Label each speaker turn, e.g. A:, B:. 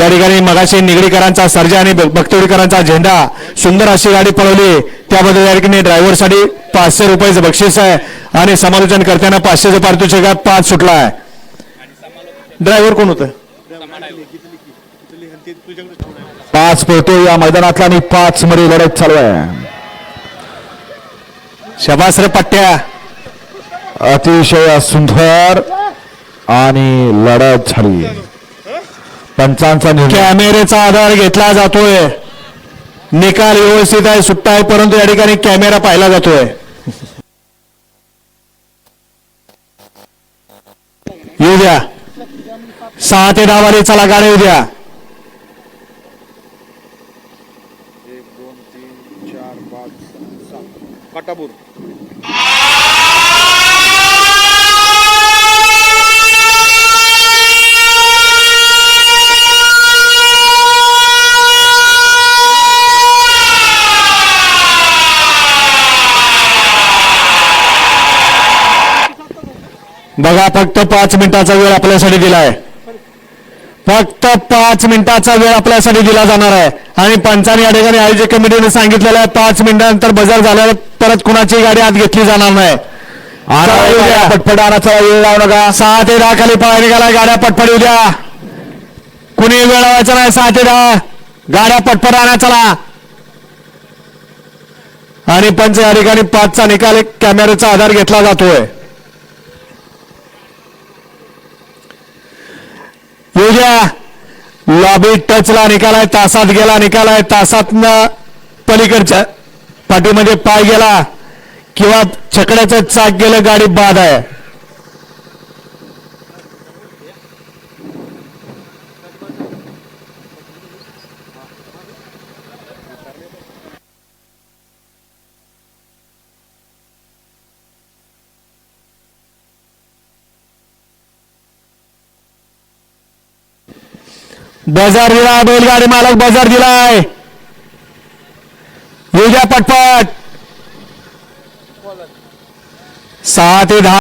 A: या ठिकाणी मगाशी निगडीकरांचा सर्जा आणि ब- झेंडा सुंदर अशी गाडी पळवली. त्याबद्दल या ठिकाणी ड्रायव्हरसाठी पाचशे रुपयाचं बक्षीस आहे आणि समालोचन करताना पाचशेचं पारितोषिक पाच सुटला आहे. ड्रायव्हर कोण होतं?
B: पाच पळतो या मैदानातला आणि पाच मध्ये लढत चालू आहे.
A: शबासर पट्ट्या.
B: अतिशय सुंदर. आणि लढत झाली. पंचांचा
A: कॅमेरेचा आधार घेतला जातोय. निकाल व्यवस्थित आहे सुट्टा आहे परंतु या ठिकाणी कॅमेरा पाहिला जातोय. येऊ द्या. सहा ते दहा वाले चला गाडी येऊ द्या.
C: एक दोन तीन चार पाच सहा काटापूर.
A: बघा फक्त पाच मिनिटाचा वेळ आपल्यासाठी दिलाय. फक्त पाच मिनिटाचा वेळ आपल्यासाठी दिला जाणार आहे. आणि पंचाने या ठिकाणी आयोजक कमिटीने सांगितलेलं आहे पाच मिनिटानंतर बजार झाल्यावर परत कुणाची गाडी आत घेतली जाणार नाही.
B: पटपट आणाचा वेळ लावू नका.
A: सहा ते दहा खाली पळा निघाला गाड्या पटपट द्या कुणी वेळ लावायचा नाही सहा ते दहा. गाड्या पटपट आणा चला. आणि पंच या ठिकाणी पाचचा निकाल एक कॅमेऱ्याचा आधार घेतला जातोय. येऊ द्या लॉबी टचला निकालाय तासात गेला निकालाय. तासात पलीकडच्या पाठीमध्ये पाय गेला किंवा छकड्याचं चाक गेलं गाडी बाद आहे. बाजार दिला बैलगाडी मालक बजार दिलाय. येऊ द्या पटपट. सहा ते दहा